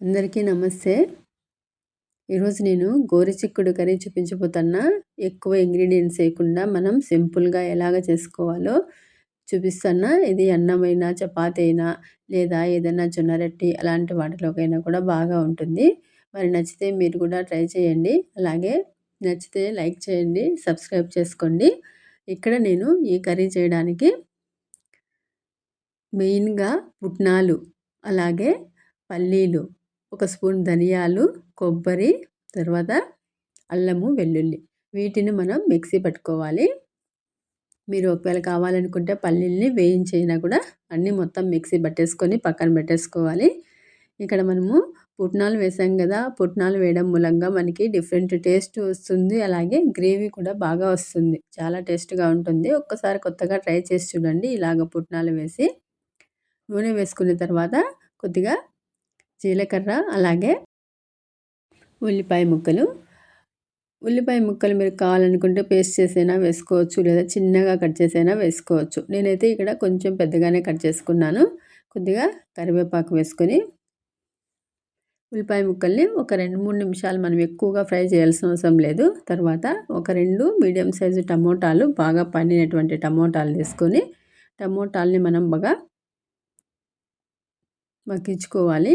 అందరికీ నమస్తే. ఈరోజు నేను గోరుచిక్కుడు కర్రీ చూపించబోతున్నా. ఎక్కువ ఇంగ్రీడియంట్స్ వేయకుండా మనం సింపుల్గా ఎలాగ చేసుకోవాలో చూపిస్తున్నా. ఇది అన్నమైనా చపాతి అయినా లేదా ఏదైనా జొన్నరొట్టి అలాంటి వాటిలోకైనా కూడా బాగా ఉంటుంది. మరి నచ్చితే మీరు కూడా ట్రై చేయండి. అలాగే నచ్చితే లైక్ చేయండి సబ్స్క్రైబ్ చేసుకోండి. ఇక్కడ నేను ఈ కర్రీ చేయడానికి మెయిన్గా పుట్నాలు అలాగే పల్లీలు ఒక స్పూన్ ధనియాలు కొబ్బరి తర్వాత అల్లము వెల్లుల్లి. వీటిని మనం మిక్సీ పట్టుకోవాలి. మీరు ఒకవేళ కావాలనుకుంటే పల్లీల్ని వేయించైనా కూడా అన్నీ మొత్తం మిక్సీ పట్టేసుకొని పక్కన పెట్టేసుకోవాలి. ఇక్కడ మనము పుట్నాలు వేసాం కదా పుట్నాలు వేయడం మూలంగా మనకి డిఫరెంట్ టేస్ట్ వస్తుంది. అలాగే గ్రేవీ కూడా బాగా వస్తుంది. చాలా టేస్ట్గా ఉంటుంది. ఒక్కసారి కొత్తగా ట్రై చేసి చూడండి ఇలాగ పుట్నాలు వేసి. నూనె వేసుకున్న తర్వాత కొద్దిగా జీలకర్ర అలాగే ఉల్లిపాయ ముక్కలు. ఉల్లిపాయ ముక్కలు మీరు కావాలనుకుంటే పేస్ట్ చేసైనా వేసుకోవచ్చు లేదా చిన్నగా కట్ చేసైనా వేసుకోవచ్చు. నేనైతే ఇక్కడ కొంచెం పెద్దగానే కట్ చేసుకున్నాను. కొద్దిగా కరివేపాకు వేసుకొని ఉల్లిపాయ ముక్కల్ని ఒక రెండు మూడు నిమిషాలు మనం ఎక్కువగా ఫ్రై చేయాల్సిన అవసరం లేదు. తర్వాత ఒక రెండు మీడియం సైజు టమోటాలు బాగా పండినటువంటి టమోటాలు తీసుకొని టమోటాలని మనం బాగా మగ్గించుకోవాలి.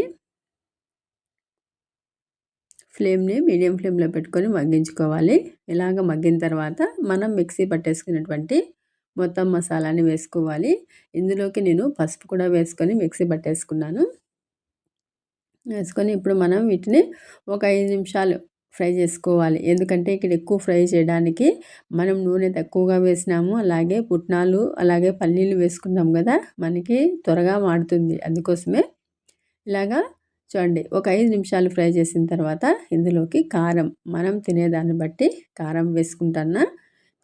ఫ్లేమ్ని మీడియం ఫ్లేమ్లో పెట్టుకొని మగ్గించుకోవాలి. ఇలాగ మగ్గిన తర్వాత మనం మిక్సీ పట్టేసుకున్నటువంటి మొత్తం మసాలాని వేసుకోవాలి. ఇందులోకి నేను పసుపు కూడా వేసుకొని మిక్సీ పట్టేసుకున్నాను. వేసుకొని ఇప్పుడు మనం వీటిని ఒక ఐదు నిమిషాలు ఫ్రై చేసుకోవాలి. ఎందుకంటే ఇక్కడ ఎక్కువ ఫ్రై చేయడానికి మనం నూనె తక్కువగా వేసినాము. అలాగే పుట్నాలు అలాగే పల్లీలు వేసుకున్నాం కదా మనకి త్వరగా మాడుతుంది. అందుకోసమే ఇలాగా చూడండి ఒక ఐదు నిమిషాలు ఫ్రై చేసిన తర్వాత ఇందులోకి కారం మనం తినేదాన్ని బట్టి కారం వేసుకుంటాను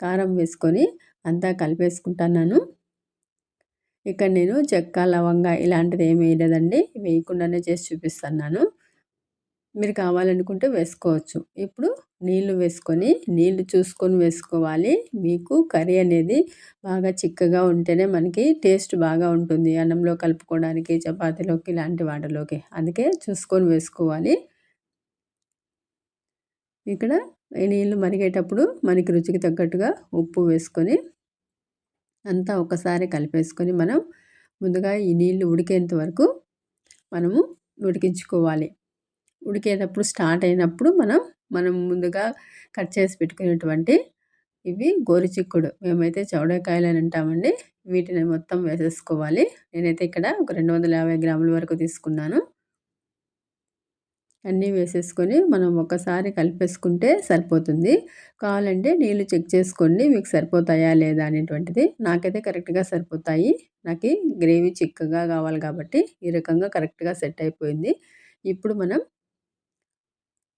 కారం వేసుకొని అంతా కలిపేసుకుంటున్నాను. ఇక్కడ నేను చెక్క లవంగా ఇలాంటిది ఏమి వేయలేదండి వేయకుండానే చేసి చూపిస్తున్నాను. మీరు కావాలనుకుంటే వేసుకోవచ్చు. ఇప్పుడు నీళ్ళు వేసుకొని నీళ్ళు చూసుకొని వేసుకోవాలి. మీకు కర్రీ అనేది బాగా చిక్కగా ఉంటేనే మనకి టేస్ట్ బాగా ఉంటుంది. అన్నంలో కలుపుకోవడానికి చపాతీలోకి ఇలాంటి వాటిలోకి. అందుకే చూసుకొని వేసుకోవాలి. ఇక్కడ నీళ్ళు మరిగేటప్పుడు మనకి రుచికి తగ్గట్టుగా ఉప్పు వేసుకొని అంతా ఒకసారి కలిపేసుకొని మనం ముందుగా ఈ నీళ్ళు ఉడికేంత వరకు మనము ఉడికించుకోవాలి. ఉడికేటప్పుడు స్టార్ట్ అయినప్పుడు మనం మనం ముందుగా కట్ చేసి పెట్టుకునేటువంటి ఇవి గోరుచిక్కుడు మేమైతే చౌడకాయలు అని అంటామండి. వీటిని మొత్తం వేసేసుకోవాలి. నేనైతే ఇక్కడ ఒక రెండు వందల యాభై గ్రాముల వరకు తీసుకున్నాను. అన్నీ వేసేసుకొని మనం ఒకసారి కలిపేసుకుంటే సరిపోతుంది. కావాలంటే నీళ్ళు చెక్ చేసుకోండి మీకు సరిపోతాయా లేదా అనేటువంటిది. నాకైతే కరెక్ట్గా సరిపోతాయి. నాకు గ్రేవీ చిక్కగా కావాలి కాబట్టి ఈ రకంగా కరెక్ట్గా సెట్ అయిపోయింది. ఇప్పుడు మనం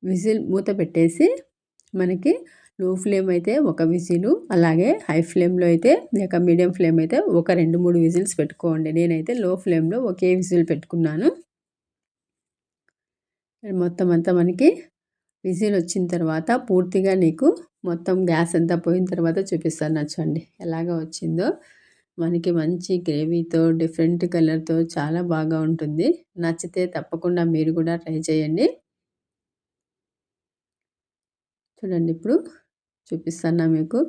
విజిల్ మూత పెట్టేసి మనకి లో ఫ్లేమ్ అయితే ఒక విజిలు అలాగే హై ఫ్లేమ్లో అయితే లేక మీడియం ఫ్లేమ్ అయితే ఒక రెండు మూడు విజిల్స్ పెట్టుకోండి. నేనైతే లో ఫ్లేమ్లో ఒకే విజిల్ పెట్టుకున్నాను. మొత్తం అంతా మనకి విజిల్ వచ్చిన తర్వాత పూర్తిగా నీకు మొత్తం గ్యాస్ అంతా పోయిన తర్వాత చూపిస్తాను. నచ్చండి. ఎలాగ వచ్చిందో మనకి మంచి గ్రేవీతో డిఫరెంట్ కలర్తో చాలా బాగా ఉంటుంది. నచ్చితే తప్పకుండా మీరు కూడా ట్రై చేయండి. చూడండి ఇప్పుడు చూపిస్తున్నా మీకు.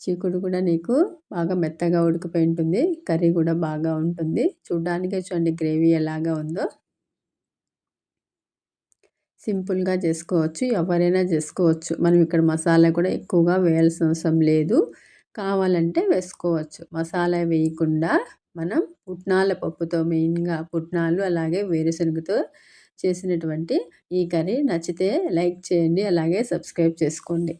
చీకుడు కూడా నీకు బాగా మెత్తగా ఉడికిపోయి ఉంటుంది. కర్రీ కూడా బాగా ఉంటుంది. చూడడానికే చూడండి గ్రేవీ ఎలాగా ఉందో. సింపుల్గా చేసుకోవచ్చు. ఎవరైనా చేసుకోవచ్చు. మనం ఇక్కడ మసాలా కూడా ఎక్కువగా వేయాల్సిన అవసరం లేదు. కావాలంటే వేసుకోవచ్చు. మసాలా వేయకుండా మనం పుట్నాల పప్పుతో మెయిన్గా పుట్నాలు అలాగే వేరుశనగతో చేసినటువంటి ఈ కర్రీ నచ్చితే లైక్ చేయండి అలాగే సబ్స్క్రైబ్ చేసుకోండి.